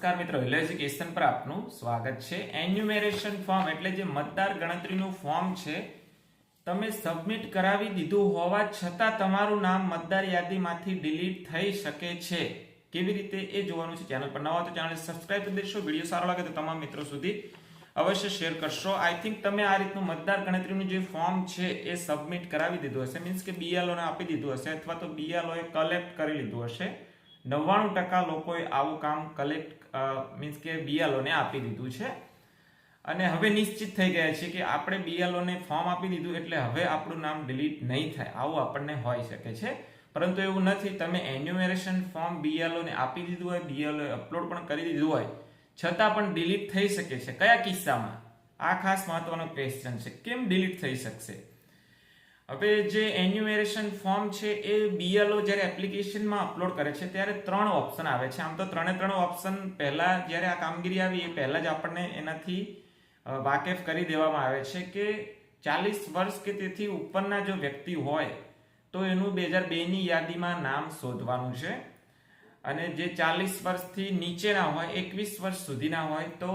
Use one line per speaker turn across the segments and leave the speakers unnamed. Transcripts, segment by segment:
નમસ્કાર મિત્રો hill education પર આપનું સ્વાગત છે. એન્યુમેરેશન ફોર્મ એટલે જે મતદાર ગણતરીનું ફોર્મ છે, તમે સબમિટ કરાવી દીધું હોવા છતાં તમારું નામ મતદાર યાદીમાંથી ડિલીટ થઈ શકે છે. કેવી રીતે એ જોવાનું છે ચેનલ પર નવા તો ચેનલ સબસ્ક્રાઇબ કરી દેશો. વીડિયો સારો લાગે તો તમામ મિત્રો સુધી અવશ્ય શેર કરશો. આઈ થિંક તમે આ રીતનું મતદાર ગણતરીનું જે ફોર્મ છે એ સબમિટ કરાવી દીધું હશે. મીન્સ કે બીએલઓને આપી દીધું હશે અથવા તો બીએલઓએ કલેક્ટ કરી લીધું હશે. નવ્વાણું ટકા લોકોએ આવું કામ કલેક્ટ મીન્સ કે BLO આપી દીધું છે. અને હવે નિશ્ચિત થઈ ગયા છે કે આપણે BLO ફોર્મ આપી દીધું એટલે હવે આપણું નામ ડિલીટ નહીં થાય. આવું આપણને હોઈ શકે છે. પરંતુ એવું નથી. તમે એન્યુમેરેશન ફોર્મ BLO આપી દીધું હોય BLO અપલોડ પણ કરી દીધું હોય, છતાં પણ ડિલીટ થઈ શકે છે. કયા કિસ્સામાં? આ ખાસ મહત્વનો ક્વેશ્ચન છે. કેમ ડિલીટ થઈ શકશે? હવે જે એન્યુમેરેશન ફોર્મ છે એ બીએલઓ જ્યારે એપ્લિકેશનમાં અપલોડ કરે છે, ત્યારે ત્રણ ઓપ્શન આવે છે. આમ તો ત્રણે ત્રણ ઓપ્શન પહેલાં જ્યારે આ કામગીરી આવી, એ પહેલાં જ આપણને એનાથી વાકેફ કરી દેવામાં આવે છે કે ચાલીસ વર્ષ કે તેથી ઉપરના જો વ્યક્તિ હોય, તો એનું બે હજાર બેની યાદીમાં નામ શોધવાનું છે. અને જે ચાલીસ વર્ષથી નીચેના હોય, એકવીસ વર્ષ સુધીના હોય, તો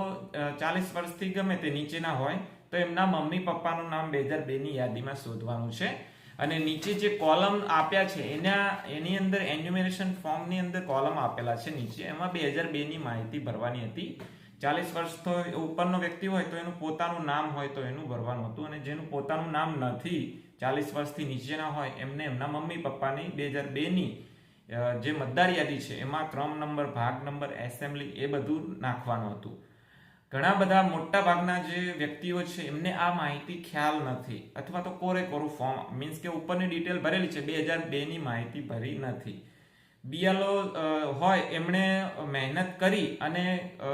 ચાલીસ વર્ષથી ગમે તે નીચેના હોય તો એમના મમ્મી પપ્પાનું નામ બે હજાર બેની યાદીમાં શોધવાનું છે. અને નીચે જે કોલમ આપ્યા છે, એના, એની અંદર એન્યુમેરેશન ફોર્મની અંદર કોલમ આપેલા છે નીચે. એમાં બે હજાર બેની માહિતી ભરવાની હતી. ચાલીસ વર્ષ તો ઉપરનો વ્યક્તિ હોય તો એનું પોતાનું નામ હોય તો એનું ભરવાનું હતું. અને જેનું પોતાનું નામ નથી, ચાલીસ વર્ષથી નીચેના હોય, એમને એમના મમ્મી પપ્પાની બે હજાર બેની જે મતદાર યાદી છે, એમાં ક્રમ નંબર, ભાગ નંબર, એસેમ્બલી એ બધું નાખવાનું હતું. ઘણા બધા મોટા ભાગના જે વ્યક્તિઓ છે, એમને આ માહિતી ખ્યાલ નથી. અથવા તો કોરે કોરું ફોર્મ મીન્સ કે ઉપરની ડિટેલ ભરેલી છે, બે હજાર બેની માહિતી ભરી નથી. બીએલઓ હોય, એમણે મહેનત કરી અને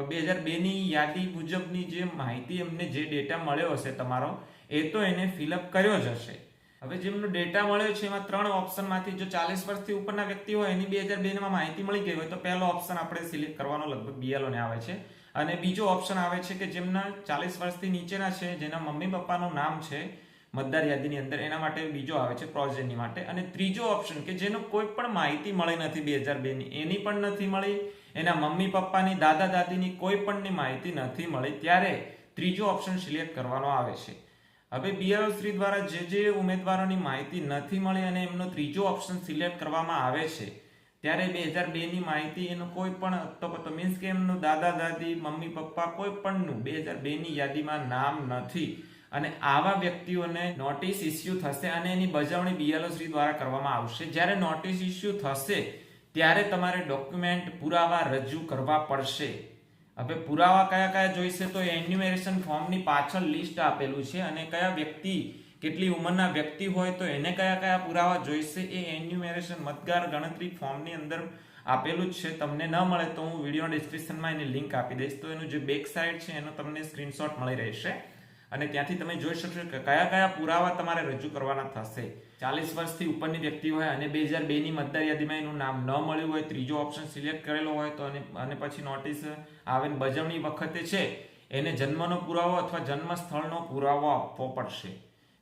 બે હજાર બેની યાદી મુજબની જે માહિતી એમને જે ડેટા મળ્યો હશે તમારો, એ તો એને ફિલઅપ કર્યો જ હશે. હવે જેમનો ડેટા મળ્યો છે, એમાં ત્રણ ઓપ્શનમાંથી જો ચાલીસ વર્ષથી ઉપરના વ્યક્તિ હોય, એની બે હજાર બેમાં માહિતી મળી ગઈ હોય, તો પહેલો ઓપ્શન આપણે સિલેક્ટ કરવાનો લગભગ બીએલઓને આવે છે. અને બીજો ઓપ્શન આવે છે કે જેમના ચાલીસ વર્ષથી નીચેના છે, જેના મમ્મી પપ્પાનું નામ છે મતદાર યાદીની અંદર, એના માટે બીજો આવે છે પ્રોજેની માટે. અને ત્રીજો ઓપ્શન કે જેનો કોઈ પણ માહિતી મળી નથી બે હજાર બેની, એની પણ નથી મળી, એના મમ્મી પપ્પાની, દાદા દાદીની કોઈ પણની માહિતી નથી મળી, ત્યારે ત્રીજો ઓપ્શન સિલેક્ટ કરવાનો આવે છે. હવે બીઆરઓ શ્રી દ્વારા જે જે ઉમેદવારોની માહિતી નથી મળી અને એમનો ત્રીજો ઓપ્શન સિલેક્ટ કરવામાં આવે છે ત્યારે બે હજાર બે ની માહિતી એનું કોઈ પણ, તો મીન્સ કે એમનું દાદા, દાદી, મમ્મી, પપ્પા કોઈ પણનું બે હજાર બે ની યાદીમાં નામ નથી. અને આવા વ્યક્તિઓને નોટિસ ઇસ્યુ થશે અને એની બજાવણી બીએલઓ શ્રી દ્વારા કરવામાં આવશે. જ્યારે નોટિસ ઇસ્યુ થશે, ત્યારે તમારે ડોક્યુમેન્ટ પુરાવા રજૂ કરવા પડશે. હવે પુરાવા કયા કયા જોઈશે તો એન્યુમેરેશન ફોર્મની પાછળ લિસ્ટ આપેલું છે અને કયા વ્યક્તિ કેટલી ઉંમરના વ્યક્તિ હોય તો એને કયા કયા પુરાવા જોઈશે એ એન્યુમેરેશન મતદાર ગણતરી ફોર્મની અંદર આપેલું જ છે. તમને ન મળે તો હું વીડિયો ડિસ્ક્રિપ્શનમાં એની લિંક આપી દઈશ. તો એનું જે બેક સાઇડ છે એનો તમને સ્ક્રીનશોટ મળી રહેશે. અને ત્યાંથી તમે જોઈ શકશો કે કયા કયા પુરાવા તમારે રજૂ કરવાના થશે. ચાલીસ વર્ષથી ઉપરની વ્યક્તિ હોય અને બે હજાર બેની મતદાર યાદીમાં એનું નામ ન મળ્યું હોય, ત્રીજો ઓપ્શન સિલેક્ટ કરેલો હોય તો અને અને પછી નોટિસ આવે બજવણી વખતે છે, એને જન્મનો પુરાવો અથવા જન્મ સ્થળનો પુરાવો આપવો પડશે.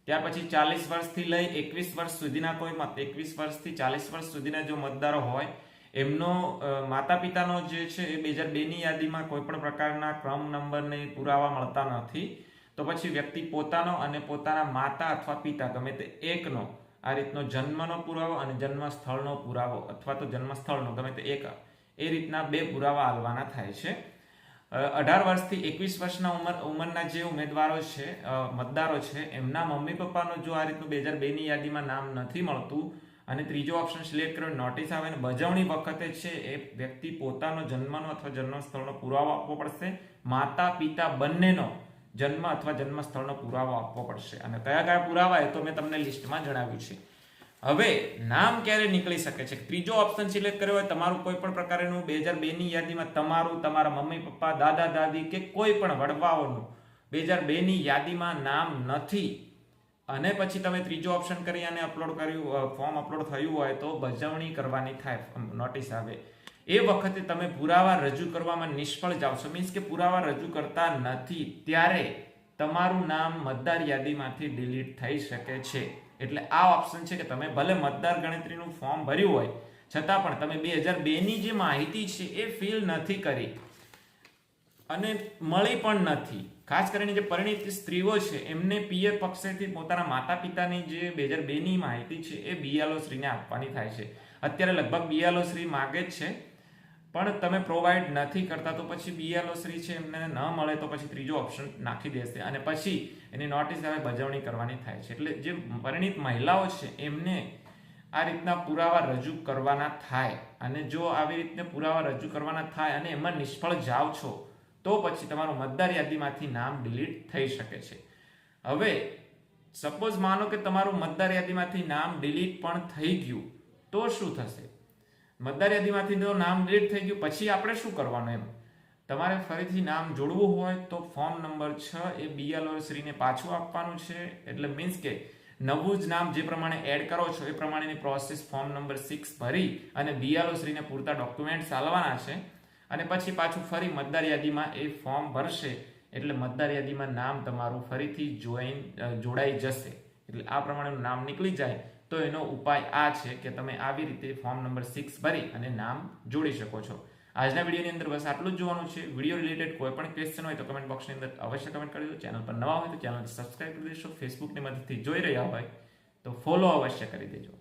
ત્યાર પછી ચાલીસ વર્ષથી લઈ એકવીસ વર્ષ સુધીના કોઈ એકવીસ વર્ષથી ચાલીસ વર્ષ સુધીના જો મતદારો હોય, એમનો માતા પિતાનો જે છે એ બે હજાર બેની યાદીમાં કોઈ પણ પ્રકારના ક્રમ નંબરને પુરાવા મળતા નથી. તો પછી વ્યક્તિ પોતાનો અને પોતાના માતા અથવા પિતા, ગમે તે એકનો, આ રીતનો જન્મનો પુરાવો અને જન્મ સ્થળનો પુરાવો અથવા તો જન્મ સ્થળનો ગમે તે એક, એ રીતના બે પુરાવા આલવાના થાય છે. અઢાર વર્ષથી એકવીસ વર્ષના ઉંમર, ઉંમરના જે ઉમેદવારો છે મતદારો છે, એમના મમ્મી પપ્પાનો જો આ રીતનું બે હજાર બેની યાદીમાં નામ નથી મળતું અને ત્રીજો ઓપ્શન સિલેક્ટ કર્યો નોટિસ આવે અને બજવણી વખતે છે એ વ્યક્તિ પોતાનો જન્મનો અથવા જન્મ સ્થળનો પુરાવો આપવો પડશે. માતા, પિતા બંનેનો જન્મ અથવા જન્મ સ્થળનો પુરાવો આપવો પડશે. અને કયા કયા પુરાવા એ તો મેં તમને લિસ્ટમાં જણાવ્યું છે. હવે નામ ક્યારે નીકળી શકે છે? ત્રીજો ઓપ્શન સિલેક્ટ કર્યો હોય, તમારું કોઈ પણ પ્રકારનું બે હજાર બે ની યાદીમાં તમારું, તમારા મમ્મી, પપ્પા, દાદા, દાદી કે કોઈ પણ વડવાઓનું બે હજાર બે ની યાદીમાં નામ નથી. અને પછી તમે ત્રીજો ઓપ્શન કરી અને અપલોડ કર્યું ફોર્મ અપલોડ થયું હોય તો બજવણી કરવાની થાય નોટિસ આવે. એ વખતે તમે પુરાવા રજૂ કરવામાં નિષ્ફળ જાઓ છો. મીન્સ કે પુરાવા રજૂ કરતા નથી. ત્યારે તમારું નામ મતદાર યાદીમાંથી ડિલીટ થઈ શકે છે. એટલે આ ઓપ્શન છે કે તમે ભલે મતદાર ગણતરીનું ફોર્મ ભર્યું હોય, છતાં પણ તમે બે હજાર બેની જે માહિતી છે એ ફિલ નથી કરી. અને મળી પણ નથી. ખાસ કરીને જે પરિણીત સ્ત્રીઓ છે, એમને પિયર પક્ષેથી પોતાના માતા પિતાની જે બે હજાર બેની માહિતી છે એ બીએલઓ શ્રીને આપવાની થાય છે. અત્યારે લગભગ બીએલઓ શ્રી માગે જ છે. પણ તમે પ્રોવાઈડ નથી કરતા, તો પછી બીએલઓ શ્રી છે, એમને ન મળે તો પછી ત્રીજો ઓપ્શન નાખી દેશે. અને પછી એની નોટિસ હવે બજવણી કરવાની થાય છે. એટલે જે પરિણિત મહિલાઓ છે, એમને આ રીતના પુરાવા રજૂ કરવાના થાય. અને જો આવી રીતે પુરાવા રજૂ કરવાના થાય અને એમાં નિષ્ફળ જાઓ છો, તો પછી તમારું મતદાર યાદીમાંથી નામ ડિલીટ થઈ શકે છે. હવે સપોઝ માનો કે તમારું મતદાર યાદીમાંથી નામ ડિલીટ પણ થઈ ગયું, તો શું થશે? મતદાર યાદીમાંથી જો નામ ડિલીટ થઈ ગયું. પછી આપણે શું કરવાનું એમ? તમારે ફરીથી નામ જોડવું હોય તો ફોર્મ નંબર છ એ બીએલઓ શ્રીને પાછું આપવાનું છે. એટલે મીન્સ કે નવું જ નામ જે પ્રમાણે એડ કરો છો, એ પ્રમાણેની પ્રોસેસ ફોર્મ નંબર સિક્સ ભરી અને બીએલઓ શ્રીને પૂરતા ડોક્યુમેન્ટ્સ આલવાના છે. અને પછી પાછું ફરી મતદાર યાદીમાં એ ફોર્મ ભરશે. એટલે મતદાર યાદીમાં નામ તમારું ફરીથી જોઈન જોડાઈ જશે. એટલે આ પ્રમાણેનું નામ નીકળી જાય. તો એનો ઉપાય આ છે કે તમે આવી રીતે ફોર્મ નંબર સિક્સ ભરી અને નામ જોડી શકો છો. આજના વિડીયોની અંદર બસ આટલું જ જોવાનું છે. વીડિયો રિલેટેડ કોઈ પણ ક્વેશ્ચન હોય તો કમેન્ટ બોક્સની અંદર અવશ્ય કમેન્ટ કરી દો ચેનલ પર નવા હોય તો ચેનલ સબસ્ક્રાઇબ કરી દેશો ફેસબુકની મદદથી જોઈ રહ્યા હોય તો ફોલો અવશ્ય કરી દેજો.